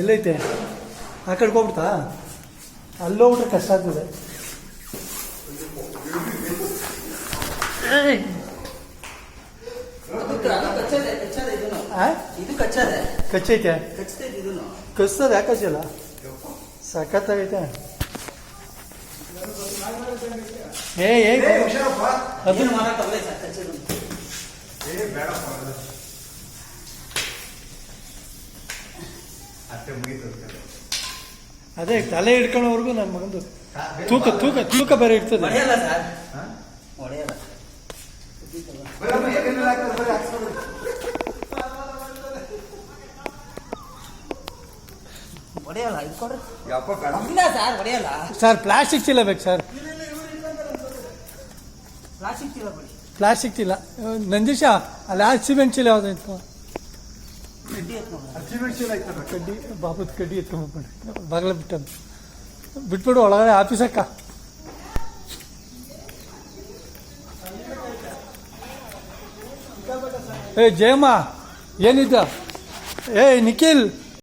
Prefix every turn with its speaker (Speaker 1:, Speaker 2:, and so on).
Speaker 1: ಎಲ್ಲೈತೆ? ಆ ಕಡೆಗೆ ಹೋಗ್ಬಿಡ್ತಾ? ಅಲ್ಲೋಗ್ಬಿಟ್ರೆ ಕಷ್ಟ ಆಗ್ತದೆ. ಕಚ್ಚೈತೆ?
Speaker 2: ಕಚ್ಚದೆ
Speaker 1: ಯಾಕೆ ಕಚ್ಚಲ್ಲ? ಸಖತ್ತಾಗೈತೆ. ಏ ಏ ಅದು
Speaker 2: ಏನು ಮಾಡಕ್ಕಾಗಲ್ಲ
Speaker 1: ಅದೇ ತಲೆ ಹಿಡ್ಕೊಳ್ಳೋವರೆಗೂ ನನ್ನ ಮಗಂದು ತೂಕ ತೂಕ ತೂಕ ಬೇರೆ ಇರ್ತದೆ.
Speaker 2: ಹೊಡೆಯಲ್ಲ ಸರ್? ಹೊಡೆಯಲ್ಲ ಹೊಡೆಯಲ್ಲ ಇದು ಕೊಡ್ರಿ. ಇಲ್ಲ ಸರ್ ಹೊಡೆಯಲ್ಲ.
Speaker 1: ಸರ್ ಪ್ಲಾಸ್ಟಿಕ್ ಚೀಲ ಬೇಕು ಸರ್.
Speaker 2: ಪ್ಲಾಸ್ಟಿಕ್ ಚೀಲ ಬಿಡಿ
Speaker 1: ಪ್ಲಾಸ್ಟಿಕ್ ಚೀಲ. ನಂದೀಶ ಅಲ್ಲಿ ಆ ಸಿಮೆಂಟ್ ಚೀಲ ಯಾವ್ದು ಇತ್ತು
Speaker 2: ಕಡ್ಡಿ ಬಾಬದ
Speaker 1: ಕಡ್ಡಿ ಬಾಬುದ್ ಕಡ್ಡಿ ಎತ್ಕೊಂಡ್ಬಿಡಿ ಬಾಗಿಲ ಬಿಟ್ಟದ್ದು ಬಿಟ್ಬಿಡು ಒಳಗಡೆ ಆಫೀಸಕ್ಕ ಏ ಜಯಮ್ಮ ಏನಿದ್ದ ಏ ನಿಖಿಲ್.